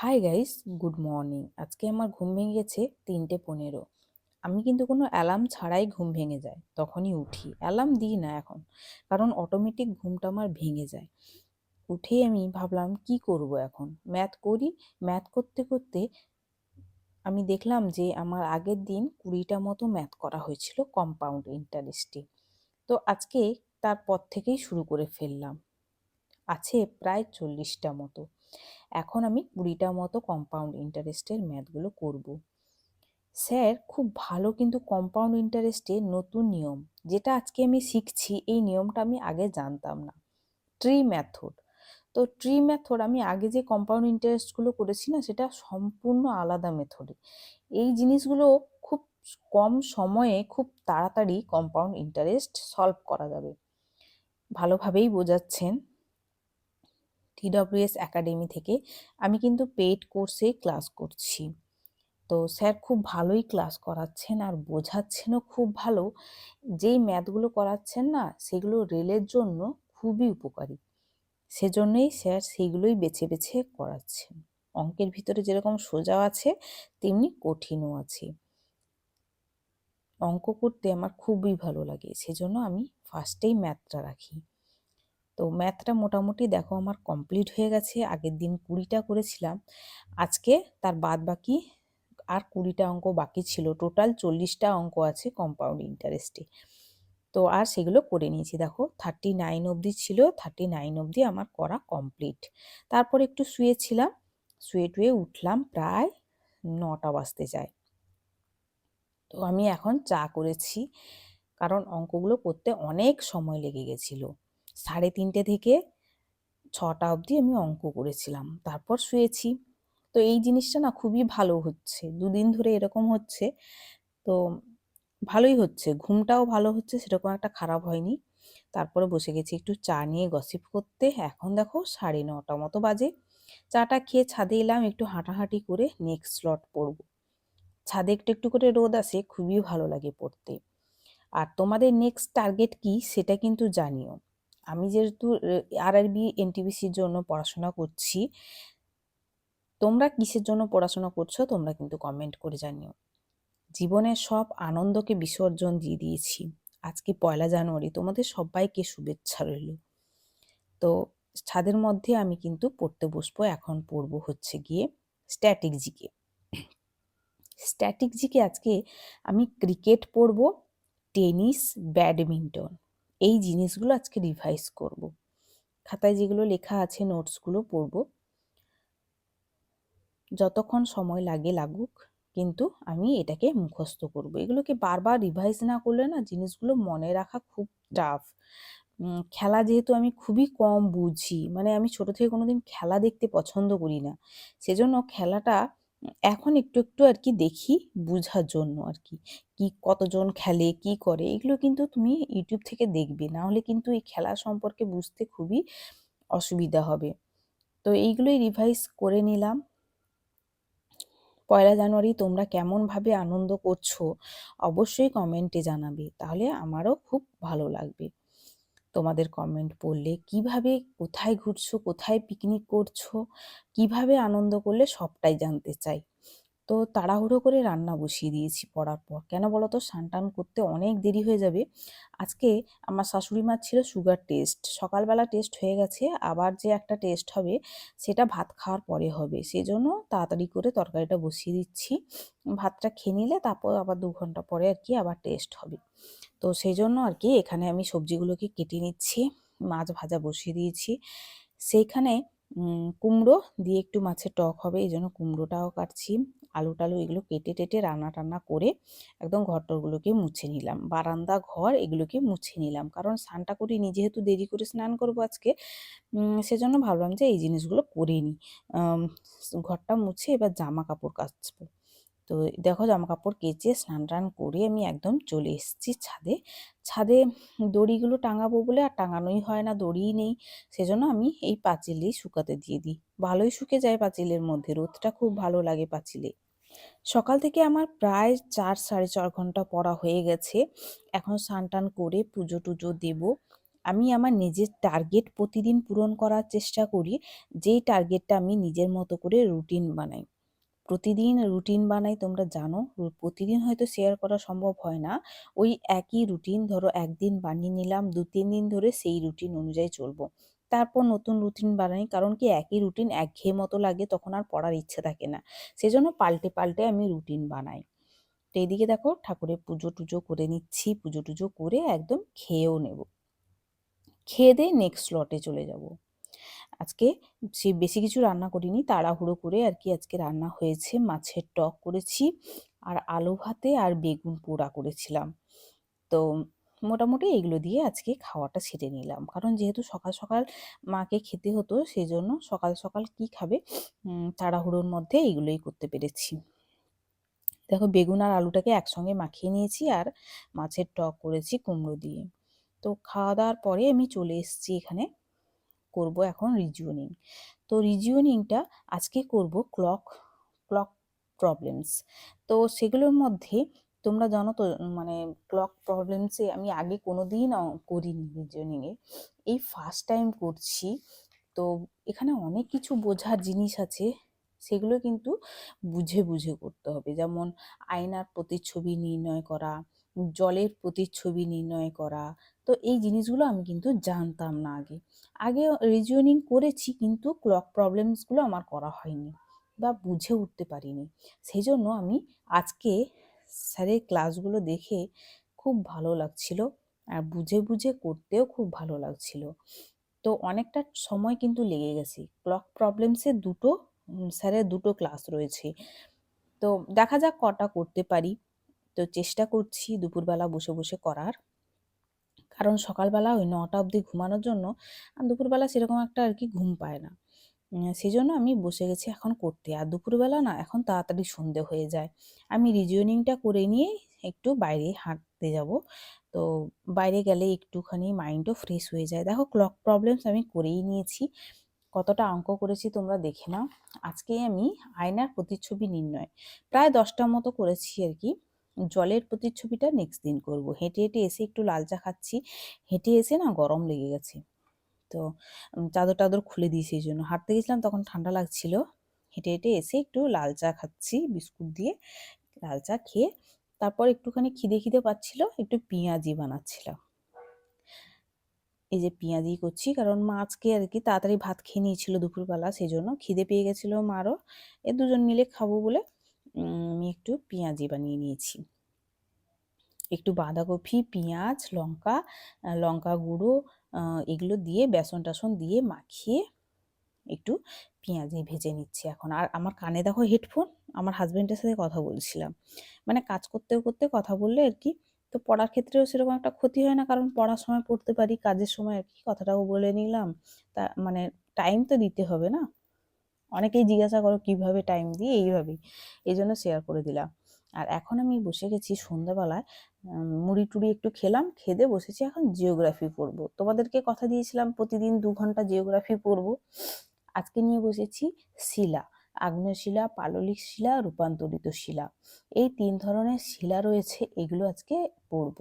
Hi guys good morning আজকে আমার ঘুম ভেঙে গেছে তিনটে পনেরো। আমি কিন্তু কোনো অ্যালার্ম ছাড়াই ঘুম ভেঙে যায়, তখনই উঠি। অ্যালার্ম দিই না এখন, কারণ অটোমেটিক ঘুমটা আমার ভেঙে যায়। উঠেই আমি ভাবলাম, কি করব এখন? ম্যাথ করি। ম্যাথ করতে করতে আমি দেখলাম যে আমার আগের দিন কুড়িটা মতো ম্যাথ করা হয়েছিল কম্পাউন্ড ইন্টারেস্টে তো আজকে তারপর থেকেই শুরু করে ফেললাম। আছে প্রায় চল্লিশটা মতো। এখন আমি কুড়িটা মতো কম্পাউন্ড ইন্টারেস্টের ম্যাথগুলো করব। স্যার, খুব ভালো কিন্তু কম্পাউন্ড ইন্টারেস্টে নতুন নিয়ম, যেটা আজকে আমি শিখছি, এই নিয়মটা আমি আগে জানতাম না। ট্রি ম্যাথড তো ট্রি মেথড আমি আগে যে কম্পাউন্ড ইন্টারেস্টগুলো করেছি না, সেটা সম্পূর্ণ আলাদা মেথডে এই জিনিসগুলো খুব কম সময়ে খুব তাড়াতাড়ি কম্পাউন্ড ইন্টারেস্ট সলভ করা যাবে। ভালোভাবেই বোঝাচ্ছেন। টিডব্লিউএস একাডেমি থেকে আমি কিন্তু পেইড কোর্সে ক্লাস করছি। তো স্যার খুব ভালোই ক্লাস করাচ্ছেন আর বোঝাচ্ছেনও খুব ভালো। যেই ম্যাথগুলো করাচ্ছেন না, সেগুলো রেলের জন্য খুবই উপকারী। সেজন্যই স্যার সেইগুলোই বেছে বেছে করাচ্ছেন। অঙ্কের ভিতরে যেরকম সোজাও আছে, তেমনি কঠিনও আছে। অঙ্ক করতে আমার খুবই ভালো লাগে, সেজন্য আমি ফার্স্টেই ম্যাথটা রাখি। তো ম্যাথটা মোটামুটি দেখো আমার কমপ্লিট হয়ে গেছে, আগের দিন কুড়িটা করেছিলাম। আজকে তার বাদ বাকি আর কুড়িটা অঙ্ক বাকি ছিল, টোটাল চল্লিশটা অঙ্ক আছে কম্পাউন্ড ইন্টারেস্টে তো আর সেগুলো করে নিয়েছি, দেখো থার্টি নাইন অবধি ছিল থার্টি নাইন অবধি আমার করা কমপ্লিট তারপর একটু শুয়েছিলাম, শুয়ে টুয়ে উঠলাম প্রায় নটা বাজতে যায়। তো আমি এখন চা করেছি, কারণ অঙ্কগুলো করতে অনেক সময় লেগে গেছিল। সাড়ে তিনটে থেকে ছটা অবধি আমি অঙ্ক করেছিলাম। তারপর শুয়েছি। তো এই জিনিসটা না খুবই ভালো হচ্ছে। দুদিন ধরে এরকম হচ্ছে। তো ভালোই হচ্ছে। ঘুমটাও ভালো হচ্ছে, সেরকম একটা খারাপ হয়নি। তারপরে বসে গেছি একটু চা নিয়ে গসিপ করতে। এখন দেখো সাড়ে নটা মতো বাজে। চাটা খেয়ে ছাদে এলাম, একটু হাঁটাহাঁটি করে নেক্সট স্লট পড়ব। ছাদে একটু একটু করে রোদ আসে, খুবই ভালো লাগে পড়তে। আর তোমাদের নেক্সট টার্গেট কি সেটা কিন্তু জানিও। আমি যেহেতু আর আর আরআরবি এনটিপিসির জন্য পড়াশোনা করছি, তোমরা কিসের জন্য পড়াশোনা করছ তোমরা কিন্তু কমেন্ট করে জানিও। জীবনের সব আনন্দকে বিসর্জন দিয়ে দিয়েছি। আজকে পয়লা জানুয়ারি, তোমাদের সবাইকে শুভেচ্ছা রইল। তো ছাদের মধ্যে আমি কিন্তু পড়তে বসবো, এখন পড়ব হচ্ছে গিয়ে স্ট্যাটিক জিকে স্ট্যাটিক জিকে আজকে আমি ক্রিকেট পড়ব টেনিস ব্যাডমিন্টন এই জিনিসগুলো আজকে রিভাইজ করব। খাতায় যেগুলো লেখা আছে নোটসগুলো পড়ব। যতক্ষণ সময় লাগে লাগুক, কিন্তু আমি এটাকে মুখস্থ করব। এগুলোকে বারবার রিভাইজ না করলে না জিনিসগুলো মনে রাখা খুব টাফ খেলা যেহেতু আমি খুবই কম বুঝি মানে আমি ছোট থেকে কোনোদিন খেলা দেখতে পছন্দ করি না। সেজন্য খেলাটা এখন একটু একটু আর কি দেখি বুঝার জন্য আর কি। কি কতজন খেলে, কি করে, এগুলো কিন্তু তুমি ইউটিউব থেকে দেখবে। না হলে কিন্তু এই খেলা সম্পর্কে বুঝতে খুবই অসুবিধা হবে। তো এইগুলোই রিভাইজ করে নিলাম। পয়লা জানুয়ারি তোমরা কেমনভাবে আনন্দ করছ, অবশ্যই কমেন্টে জানাবে। তাহলে আমারও খুব ভালো লাগবে। তোমাদের কমেন্ট পড়লে কীভাবে, কোথায় ঘুরছো, কোথায় পিকনিক করছ? কীভাবে আনন্দ করলে সবটাই জানতে চাই। তো তাড়াহুড়ো করে রান্না বসিয়ে দিয়েছি পড়ার পর। কেন বলো তো টান করতে অনেক দেরি হয়ে যাবে। আজকে আমার শাশুড়ি মার ছিল সুগার টেস্ট সকালবেলা টেস্ট হয়ে গেছে, আবার যে একটা টেস্ট হবে, সেটা ভাত খাওয়ার পরে হবে। সেই জন্য তাড়াতাড়ি করে তরকারিটা বসিয়ে দিচ্ছি। ভাতটা খেয়ে নিলে তারপর আবার দু ঘণ্টা পরে আর কি আবার টেস্ট হবে। তো সেই জন্য আর কি এখানে আমি সবজিগুলোকে কেটে নিচ্ছি, মাছ ভাজা বসিয়ে দিয়েছি। সেইখানে কুমড়ো দিয়ে একটু মাছের টক হবে এই জন্য কুমড়োটাও কাটছি। আলু টালু এগুলো কেটে টেটে রান্না টান্না করে একদম ঘরটরগুলোকে মুছে নিলাম। বারান্দা, ঘর এগুলোকে মুছে নিলাম। কারণ স্নানটা করিনি, যেহেতু দেরি করে স্নান করব আজকে সেজন্য ভাবলাম যে এই জিনিসগুলো করে নিই। ঘরটা মুছে এবার জামা কাপড় কাচবো। তো দেখো জামা কাপড় কেচে স্নান টান করে আমি একদম চলে এসেছি ছাদে। ছাদে দড়িগুলো টাঙাবো বলে আর টাঙানোই হয় না, দড়িই নেই। সেজন্য আমি এই পাঁচিলেই শুকাতে দিয়ে দিই। ভালোই শুকে যায় পাঁচিলের মধ্যে, রোদটা খুব ভালো লাগে পাঁচিলে। সকাল থেকে আমার প্রায় চার, সাড়ে চার ঘণ্টা পড়া হয়ে গেছে। এখন স্নান টান করে পুজো টুজো দেবো। আমি আমার নিজের টার্গেট প্রতিদিন পূরণ করার চেষ্টা করি, যেই টার্গেটটা আমি নিজের মতো করে রুটিন বানাই। প্রতিদিন রুটিন বানাই, তোমরা জানো। প্রতিদিন হয়তো শেয়ার করা সম্ভব হয় না। ওই একই রুটিন ধরো একদিন বানিয়ে নিলাম, দু, তিন দিন ধরে সেই রুটিন অনুযায়ী চলবো। তারপর নতুন রুটিন বানাই, কারণ কি একই রুটিন একঘেয়ে মতো লাগে, তখন আর পড়ার ইচ্ছে থাকে না। সেজন্য পাল্টে পাল্টে আমি রুটিন বানাই। তো এইদিকে দেখো, ঠাকুরের পুজো টুজো করে নিচ্ছি। পুজো টুজো করে একদম খেয়েও নেব। খেয়ে দিয়ে নেক্সট স্লটে চলে যাব। আজকে সে বেশি কিছু রান্না করিনি, তাড়াহুড়ো করে আর কি আজকে রান্না হয়েছে। মাছের টক করেছি আর আলু ভাতে আর বেগুন পোড়া করেছিলাম। তো মোটামুটি এগুলো দিয়ে আজকে খাওয়াটা সেরে নিলাম। কারণ যেহেতু সকাল সকাল মাকে খেতে হতো সেই জন্য সকাল সকাল কি খাবে? তাড়াহুড়োর মধ্যে এগুলোই করতে পেরেছি। দেখো, বেগুন আর আলুটাকে একসঙ্গে মাখিয়ে নিয়েছি আর মাছের টক করেছি কুমড়ো দিয়ে। তো খাওয়া দাওয়ার পরে আমি চলে এসেছি এখানে। করব এখন রিজিওনিং তো রিজিওনিংটা আজকে করব ক্লক ক্লক প্রবলেমস তো সেগুলোর মধ্যে তোমরা জানো তো মানে ক্লক প্রবলেমসে আমি আগে কোনো দিন করিনি রিজনিংয়ে এই ফার্স্ট টাইম করছি, তো এখানে অনেক কিছু বোঝার জিনিস আছে, সেগুলো কিন্তু বুঝে বুঝে করতে হবে। যেমন আয়নার প্রতিচ্ছবি নির্ণয় করা, জলের প্রতিচ্ছবি নির্ণয় করা তো এই জিনিসগুলো আমি কিন্তু জানতাম না আগে। আগে রিজনিং করেছি কিন্তু ক্লক প্রবলেমসগুলো আমার করা হয়নি বা বুঝে উঠতে পারিনি। সেই জন্য আমি আজকে স্যারের ক্লাসগুলো দেখে খুব ভালো লাগছিল আর বুঝে বুঝে করতেও খুব ভালো লাগছিল। তো অনেকটা সময় কিন্তু লেগে গেছে। ক্লক প্রবলেমসে দুটো স্যারের দুটো ক্লাস রয়েছে। তো দেখা যাক কটা করতে পারি। তো চেষ্টা করছি দুপুরবেলা বসে বসে করার। কারণ সকালবেলা ওই নটা অবধি ঘুমানোর জন্য দুপুরবেলা সেরকম একটা আর কি ঘুম পায় না। সেই জন্য আমি বসে গেছি এখন করতে। আর দুপুরবেলা না এখন তাড়াতাড়ি সন্ধে হয়ে যায়। আমি রিজনিংটা করে নিয়ে একটু বাইরে হাঁটতে যাব। তো বাইরে গেলে একটুখানি মাইন্ডও ফ্রেশ হয়ে যায়। দেখো ক্লক প্রবলেমস আমি করেই নিয়েছি। কতটা অঙ্ক করেছি তোমরা দেখে নাও। আজকে আমি আয়নার প্রতিচ্ছবি নির্ণয়। প্রায় দশটার মতো করেছি আর কি। জলের প্রতিচ্ছবিটা নেক্সট দিন করব। হেঁটে হেঁটে এসে একটু লাল চা খাচ্ছি। হেঁটে এসে না গরম লেগে গেছে। তো চাদর টাদর খুলে দিয়েছি এই জন্য। হাঁটতে গেছিলাম তখন ঠান্ডা লাগছিল। হেঁটে হেঁটে এসে একটু লাল চা খাচ্ছি, বিস্কুট দিয়ে লাল চা খেয়ে তারপর একটুখানি খিদে খিদে পাচ্ছিল, একটু পেঁয়াজি বানাচ্ছিলাম। এই যে পেঁয়াজি করছি, কারণ মা আজকে আর কি তাড়াতাড়ি ভাত খেয়ে নিয়েছিল দুপুরবেলা, সেই জন্য খিদে পেয়ে গেছিল মারও এ দুজন মিলে খাব বলে আমি একটু পেঁয়াজি বানিয়ে নিয়েছি। একটু বাঁধাকপি, পেঁয়াজ, লঙ্কা লঙ্কা গুঁড়ো এগুলো দিয়ে, বেসন টাসন দিয়ে মাখিয়ে একটু পেঁয়াজি ভেজে নিচ্ছি এখন। আর আমার কানে দেখো হেডফোন, আমার হাজবেন্ডের সাথে কথা বলছিলাম। মানে কাজ করতে করতে কথা বললে আর কি, তো পড়ার ক্ষেত্রেও সেরকম একটা ক্ষতি হয় না, কারণ পড়ার সময় পড়তে পারি, কাজের সময় আর কি, কথাটাও বলে নিলাম। তা মানে টাইম তো দিতে হবে না। অনেকেই জিজ্ঞাসা করো, কীভাবে টাইম দিই এইভাবেই? এই জন্য শেয়ার করে দিলাম। আর এখন আমি বসে গেছি সন্ধ্যাবেলায় মুড়ি টুড়ি একটু খেলাম খেদে বসেছি এখন জিওগ্রাফি পড়ব। তোমাদেরকে কথা দিয়েছিলাম প্রতিদিন দু ঘণ্টা জিওগ্রাফি পড়ব। আজকে নিয়ে বসেছি শিলা। আগ্নেয় শিলা পাললিক শিলা, রূপান্তরিত শিলা। এই তিন ধরনের শিলা রয়েছে, এগুলো আজকে পড়ব।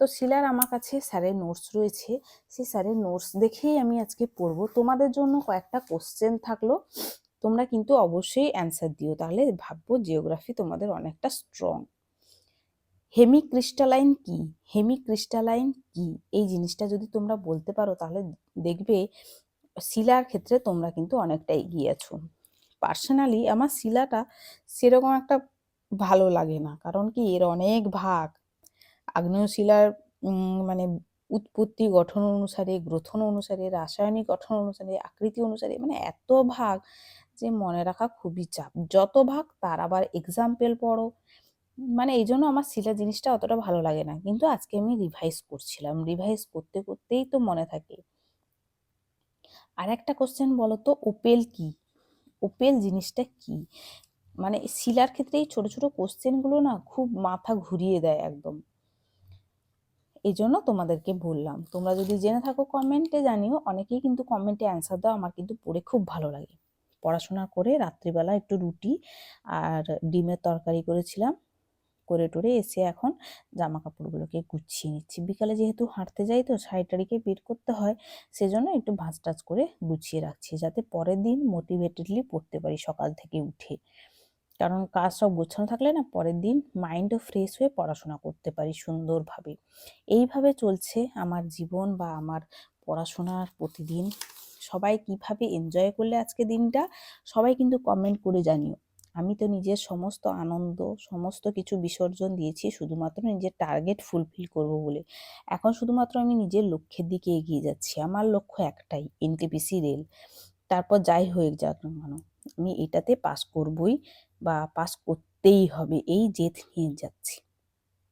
তো শিলার আমার কাছে স্যারের নোটস রয়েছে, সেই স্যারের নোটস দেখেই আমি আজকে পড়ব। তোমাদের জন্য কয়েকটা কোশ্চেন থাকল, তোমরা কিন্তু অবশ্যই অ্যান্সার দিও, তাহলে ভাববো জিওগ্রাফি তোমাদের অনেকটা স্ট্রং হেমি ক্রিস্টালাইন কি? হেমি ক্রিস্টালাইন কি? এই জিনিসটা যদি তোমরা বলতে পারো, তাহলে দেখবে শিলার ক্ষেত্রে তোমরা কিন্তু অনেকটা এগিয়ে আছো। পার্সোনালি আমার শিলাটা সেরকম একটা ভালো লাগে না। কারণ কি? এর অনেক ভাগ। আগ্নেয় শিলার মানে উৎপত্তি গঠন অনুসারে, গ্রথন অনুসারে, রাসায়নিক গঠন অনুসারে, আকৃতি অনুসারে মানে এত ভাগ যে মনে রাখা খুবই চাপ। যত ভাগ, তার আবার এক্সাম্পল পড়ো। মানে এই জন্য আমার শিলা জিনিসটা অতটা ভালো লাগে না। কিন্তু আজকে আমি রিভাইজ করছিলাম। রিভাইজ করতে, করতেই তো মনে থাকে। আর একটা কোশ্চেন বলো তো ওপেল কি? ওপেল জিনিসটা কি? মানে শিলার ক্ষেত্রে এই ছোটো ছোটো কোশ্চেনগুলো না খুব মাথা ঘুরিয়ে দেয় একদম। এই জন্য তোমাদেরকে বললাম, তোমরা যদি জেনে থাকো কমেন্টে জানিও, অনেকেই কিন্তু কমেন্টে অ্যান্সার দাও, আমার কিন্তু পড়ে খুব ভালো লাগে। পড়াশোনা করে রাত্রিবেলা একটু রুটি আর ডিমের তরকারি করেছিলাম। করে টোরে এসে এখন জামা কাপড়গুলোকে গুছিয়ে নিচ্ছি। বিকালে যেহেতু হাঁটতে যাই তো শাড়ি টাড়িকে বের করতে হয়, সেজন্য একটু ভাঁজ টাজ করে গুছিয়ে রাখছি যাতে পরের দিন মোটিভেটেডলি পড়তে পারি সকাল থেকে উঠে। কারণ কাজ সব গোছানো থাকলে না পরের দিন মাইন্ডও ফ্রেশ হয়ে পড়াশোনা করতে পারি সুন্দরভাবে। এইভাবে চলছে আমার জীবন বা আমার পড়াশোনার প্রতিদিন। সবাই কীভাবে এনজয় করলে আজকে দিনটা? সবাই কিন্তু কমেন্ট করে জানিও। আমি তো নিজের সমস্ত আনন্দ, সমস্ত কিছু বিসর্জন দিয়েছি, শুধুমাত্র নিজের টার্গেট ফুলফিল করব বলে। এখন শুধুমাত্র আমি নিজের লক্ষ্যের দিকে এগিয়ে যাচ্ছি। আমার লক্ষ্য একটাই এনটিপিসি রেল তারপর যাই হয়ে যাক না কেন, আমি এটাতে পাস করবই বা পাস করতেই হবে, এই জেদ নিয়ে যাচ্ছি।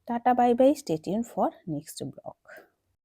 Tata bye bye stay tuned for next blog